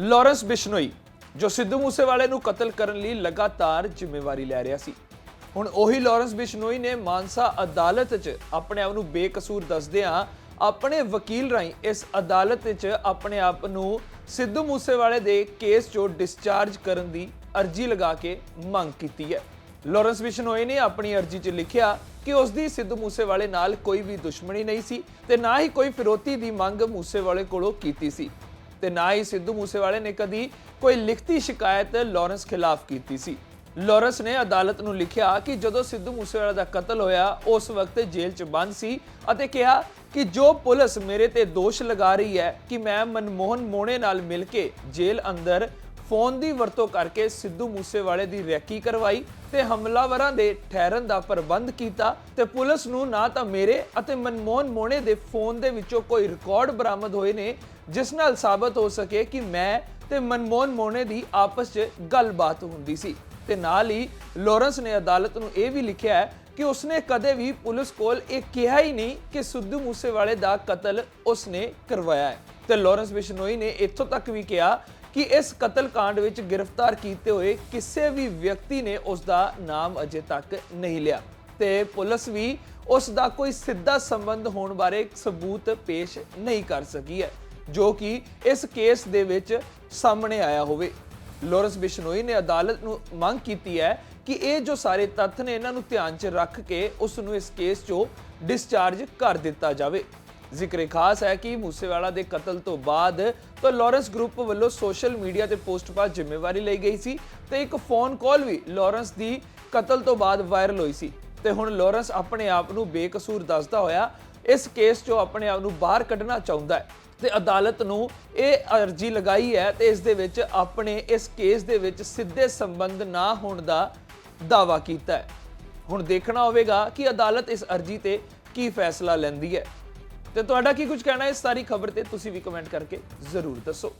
Lawrence Bishnoi, ਜੋ ਸਿੱਧੂ ਮੂਸੇਵਾਲੇ ਨੂੰ ਕਤਲ ਕਰਨ ਲਈ ਲਗਾਤਾਰ ਜ਼ਿੰਮੇਵਾਰੀ ਲੈ ਰਿਹਾ ਸੀ। ਹੁਣ ਉਹੀ ਲਾਰੈਂਸ ਬਿਸ਼ਨੋਈ ਨੇ ਮਾਨਸਾ ਅਦਾਲਤ 'ਚ ਆਪਣੇ ਆਪ ਨੂੰ ਬੇਕਸੂਰ ਦੱਸਦਿਆਂ ਆਪਣੇ ਵਕੀਲ ਰਾਹੀਂ ਇਸ ਅਦਾਲਤ 'ਚ ਆਪਣੇ ਆਪ ਨੂੰ ਸਿੱਧੂ ਮੂਸੇਵਾਲੇ ਦੇ ਕੇਸ 'ਚੋਂ ਡਿਸਚਾਰਜ ਕਰਨ ਦੀ ਅਰਜ਼ੀ ਲਗਾ ਕੇ ਮੰਗ ਕੀਤੀ ਹੈ। ਲਾਰੈਂਸ ਬਿਸ਼ਨੋਈ ਨੇ ਆਪਣੀ ਅਰਜ਼ੀ 'ਚ ਲਿਖਿਆ ਕਿ ਉਸ ਦੀ ਸਿੱਧੂ ਮੂਸੇਵਾਲੇ ਨਾਲ ਕੋਈ ਵੀ ਦੁਸ਼ਮਣੀ ਨਹੀਂ ਸੀ ਤੇ ਨਾ ਹੀ ਕੋਈ ਫਿਰੋਤੀ ਦੀ ਮੰਗ ਮੂਸੇਵਾਲੇ ਕੋਲੋਂ ਕੀਤੀ ਸੀ। ਤੇ ਨਾ ਹੀ ਸਿੱਧੂ ਮੂਸੇਵਾਲੇ ਨੇ ਕਦੀ ਕੋਈ ਲਿਖਤੀ ਸ਼ਿਕਾਇਤ ਲਾਰੈਂਸ ਖਿਲਾਫ ਕੀਤੀ ਸੀ। ਲਾਰੈਂਸ ਨੇ ਅਦਾਲਤ ਨੂੰ ਲਿਖਿਆ ਕਿ ਜਦੋਂ ਸਿੱਧੂ ਮੂਸੇਵਾਲਾ ਦਾ ਕਤਲ ਹੋਇਆ, ਉਸ ਵਕਤ ਜੇਲ੍ਹ 'ਚ ਬੰਦ ਸੀ ਅਤੇ ਕਿਹਾ ਕਿ ਜੋ ਪੁਲਿਸ ਮੇਰੇ ਤੇ ਦੋਸ਼ ਲਗਾ ਰਹੀ ਹੈ ਕਿ ਮੈਂ ਮਨਮੋਹਨ ਮੋਣੇ ਨਾਲ ਮਿਲ ਕੇ ਜੇਲ੍ਹ ਅੰਦਰ ਫੋਨ ਦੀ ਵਰਤੋਂ ਕਰਕੇ ਸਿੱਧੂ ਮੂਸੇਵਾਲੇ ਦੀ ਰੈਕੀ ਕਰਵਾਈ ਤੇ ਹਮਲਾਵਰਾਂ ਦੇ ਠਹਿਰਨ ਦਾ ਪ੍ਰਬੰਧ ਕੀਤਾ ਤੇ ਪੁਲਿਸ ਨੂੰ ਨਾ ਤਾਂ ਮੇਰੇ ਅਤੇ ਮਨਮੋਹਨ ਮੋਣੇ ਦੇ ਫੋਨ ਦੇ ਵਿੱਚੋਂ ਕੋਈ ਰਿਕਾਰਡ ਬਰਾਮਦ ਹੋਏ ਨੇ, ਜਿਸ ਨਾਲ ਸਾਬਤ ਹੋ ਸਕੇ ਕਿ ਮੈਂ ਤੇ ਮਨਮੋਹਨ ਮੋਣੇ ਦੀ ਆਪਸ 'ਚ ਗੱਲਬਾਤ ਹੁੰਦੀ ਸੀ। ਤੇ ਨਾਲ ਹੀ ਲਾਰੈਂਸ ਨੇ ਅਦਾਲਤ ਨੂੰ ਇਹ ਵੀ ਲਿਖਿਆ ਹੈ ਕਿ ਉਸਨੇ ਕਦੇ ਵੀ ਪੁਲਿਸ ਕੋਲ ਇਹ ਕਿਹਾ ਹੀ ਨਹੀਂ ਕਿ ਸਿੱਧੂ ਮੂਸੇਵਾਲੇ ਦਾ ਕਤਲ ਉਸਨੇ ਕਰਵਾਇਆ ਹੈ। ਤੇ ਲਾਰੈਂਸ ਬਿਸ਼ਨੋਈ ਨੇ ਇੱਥੋਂ ਤੱਕ ਵੀ ਕਿਹਾ ਕਿ ਇਸ ਕਤਲ ਕਾਂਡ ਵਿੱਚ ਗ੍ਰਿਫਤਾਰ ਕੀਤੇ ਹੋਏ ਕਿਸੇ ਵੀ ਵਿਅਕਤੀ ਨੇ ਉਸ ਦਾ ਨਾਮ ਅਜੇ ਤੱਕ ਨਹੀਂ ਲਿਆ। ਤੇ ਪੁਲਿਸ ਵੀ ਉਸ ਦਾ ਕੋਈ ਸਿੱਧਾ ਸੰਬੰਧ ਹੋਣ ਬਾਰੇ ਸਬੂਤ ਪੇਸ਼ ਨਹੀਂ ਕਰ ਸਕੀ ਹੈ, ਜੋ ਕਿ ਇਸ ਕੇਸ ਦੇ ਵਿੱਚ ਸਾਹਮਣੇ ਆਇਆ ਹੋਵੇ। ਲੋਰੈਂਸ ਬਿਸ਼ਨੋਈ ਨੇ ਅਦਾਲਤ ਨੂੰ ਮੰਗ ਕੀਤੀ ਹੈ ਕਿ ਇਹ ਜੋ ਸਾਰੇ ਤੱਥ ਨੇ, ਇਹਨਾਂ ਨੂੰ ਧਿਆਨ 'ਚ ਰੱਖ ਕੇ ਉਸ ਨੂੰ ਇਸ ਕੇਸ 'ਚੋਂ ਡਿਸਚਾਰਜ ਕਰ ਦਿੱਤਾ ਜਾਵੇ। ਜ਼ਿਕਰ ਖਾਸ ਹੈ ਕਿ ਮੂਸੇਵਾਲਾ ਦੇ ਕਤਲ ਤੋਂ ਬਾਅਦ ਤਾਂ ਲਾਰੈਂਸ ਗਰੁੱਪ ਵੱਲੋਂ ਸੋਸ਼ਲ ਮੀਡੀਆ ਤੇ ਪੋਸਟ ਪਾ ਜ਼ਿੰਮੇਵਾਰੀ ਲਈ ਗਈ ਸੀ ਤੇ ਇੱਕ ਫੋਨ ਕਾਲ ਵੀ ਲਾਰੈਂਸ ਦੀ ਕਤਲ ਤੋਂ ਬਾਅਦ ਵਾਇਰਲ ਹੋਈ ਸੀ। ਤੇ ਹੁਣ ਲਾਰੈਂਸ ਆਪਣੇ ਆਪ ਨੂੰ ਬੇਕਸੂਰ ਦੱਸਦਾ ਹੋਇਆ ਇਸ ਕੇਸ 'ਚੋਂ ਆਪਣੇ ਆਪ ਨੂੰ ਬਾਹਰ ਕੱਢਣਾ ਚਾਹੁੰਦਾ ਹੈ। ਤੇ ਅਦਾਲਤ ਨੂੰ ਇਹ ਅਰਜ਼ੀ ਲਗਾਈ ਹੈ ਤੇ ਇਸ ਦੇ ਵਿੱਚ ਆਪਣੇ ਇਸ ਕੇਸ ਦੇ ਵਿੱਚ ਸਿੱਧੇ ਸੰਬੰਧ ਨਾ ਹੋਣ ਦਾ ਦਾਵਾ ਕੀਤਾ ਹੈ। ਹੁਣ ਦੇਖਣਾ ਹੋਵੇਗਾ ਕਿ ਅਦਾਲਤ ਇਸ ਅਰਜ਼ੀ ਤੇ ਕੀ ਫੈਸਲਾ ਲੈਂਦੀ ਹੈ। ਤੇ ਤੁਹਾਡਾ ਕੀ ਕੁਝ ਕਹਿਣਾ ਇਸ ਸਾਰੀ ਖਬਰ ਤੇ ਤੁਸੀਂ ਵੀ ਕਮੈਂਟ ਕਰਕੇ ਜ਼ਰੂਰ ਦੱਸੋ।